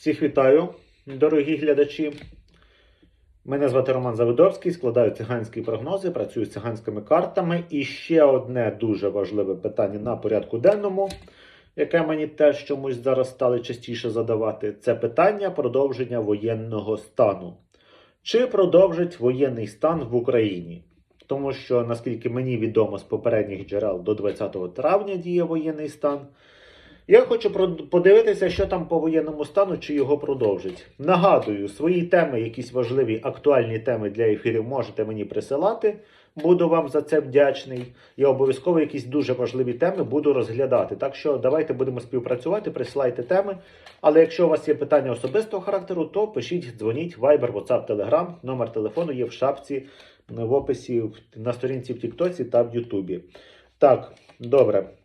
Всіх вітаю, дорогі глядачі. Мене звати Роман Завидовський, складаю циганські прогнози, працюю з циганськими картами. І ще одне дуже важливе питання на порядку денному, яке мені теж чомусь зараз стали частіше задавати, це питання продовження воєнного стану. Чи продовжить воєнний стан в Україні? Тому що, наскільки мені відомо з попередніх джерел, до 20 травня діє воєнний стан. Я хочу подивитися, що там по воєнному стану, чи його продовжить. Нагадую, свої теми, якісь важливі актуальні теми для ефірів можете мені присилати. Буду вам за це вдячний. Я обов'язково якісь дуже важливі теми буду розглядати. Так що давайте будемо співпрацювати, присилайте теми. Але якщо у вас є питання особистого характеру, то пишіть, дзвоніть, Viber, WhatsApp, Telegram. Номер телефону є в шапці в описі на сторінці в Тіктоці та в Ютубі. Так, добре.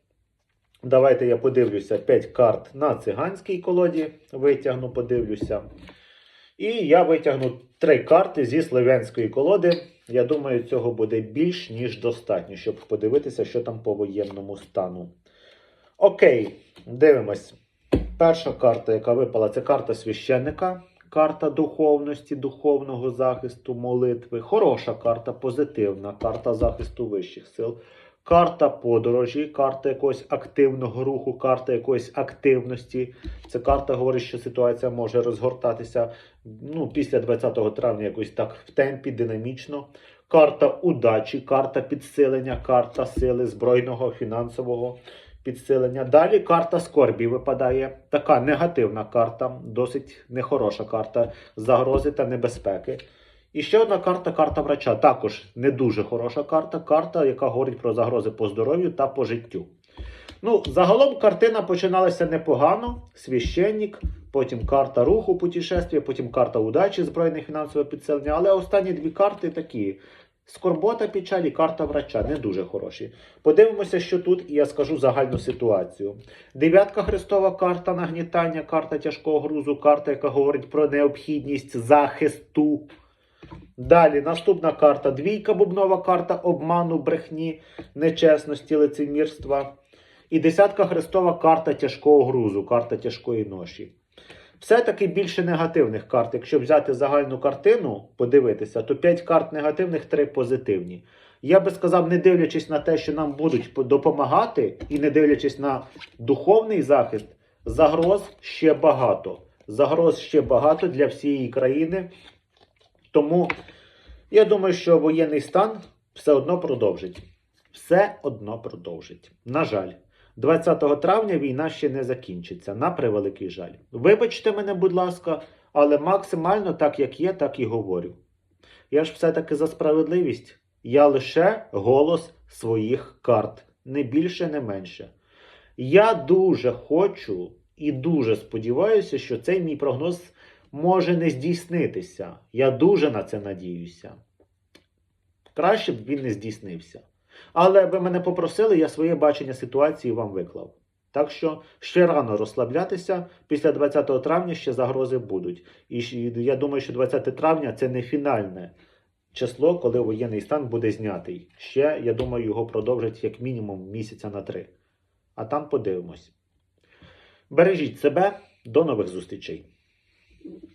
Давайте я подивлюся 5 карт на циганській колоді. Витягну, подивлюся. І я витягну 3 карти зі слов'янської колоди. Я думаю, цього буде більш ніж достатньо, щоб подивитися, що там по воєнному стану. Окей, дивимось. Перша карта, яка випала, це карта священника. Карта духовності, духовного захисту, молитви. Хороша карта, позитивна, карта захисту вищих сил. Карта подорожі, карта якогось активного руху, карта якоїсь активності. Ця карта говорить, що ситуація може розгортатися ну, після 20 травня якось так в темпі, динамічно. Карта удачі, карта підсилення, карта сили збройного, фінансового підсилення. Далі карта скорбі випадає. Така негативна карта, досить нехороша карта загрози та небезпеки. І ще одна карта карта врача. Також не дуже хороша карта. Карта, яка говорить про загрози по здоров'ю та по життю. Ну, загалом картина починалася непогано. Священник, потім карта руху, путешествия, потім карта удачі, збройне фінансове підсилення. Але останні дві карти такі. Скорбота печаль і карта врача не дуже хороші. Подивимося, що тут, і я скажу загальну ситуацію. Дев'ятка хрестова карта нагнітання, карта тяжкого грузу, карта, яка говорить про необхідність захисту. Далі наступна карта двійка бубнова карта обману, брехні, нечесності, лицемірства. І десятка хрестова карта тяжкого грузу, карта тяжкої ноші. Все-таки більше негативних карт. Якщо взяти загальну картину, подивитися, то 5 карт негативних, 3 позитивні. Я би сказав, не дивлячись на те, що нам будуть допомагати, і не дивлячись на духовний захист, загроз ще багато. Загроз ще багато для всієї країни. Тому я думаю, що воєнний стан все одно продовжить. Все одно продовжить. На жаль, 20 травня війна ще не закінчиться, на превеликий жаль. Вибачте мене, будь ласка, але максимально так, як є, так і говорю. Я ж все-таки за справедливість. Я лише голос своїх карт, не більше, не менше. Я дуже хочу і дуже сподіваюся, що цей мій прогноз може не здійснитися. Я дуже на це надіюся. Краще б він не здійснився. Але ви мене попросили, я своє бачення ситуації вам виклав. Так що ще рано розслаблятися. Після 20 травня ще загрози будуть. І я думаю, що 20 травня це не фінальне число, коли воєнний стан буде знятий. Ще, я думаю, його продовжать як мінімум місяця на три. А там подивимось. Бережіть себе, до нових зустрічей. Thank you.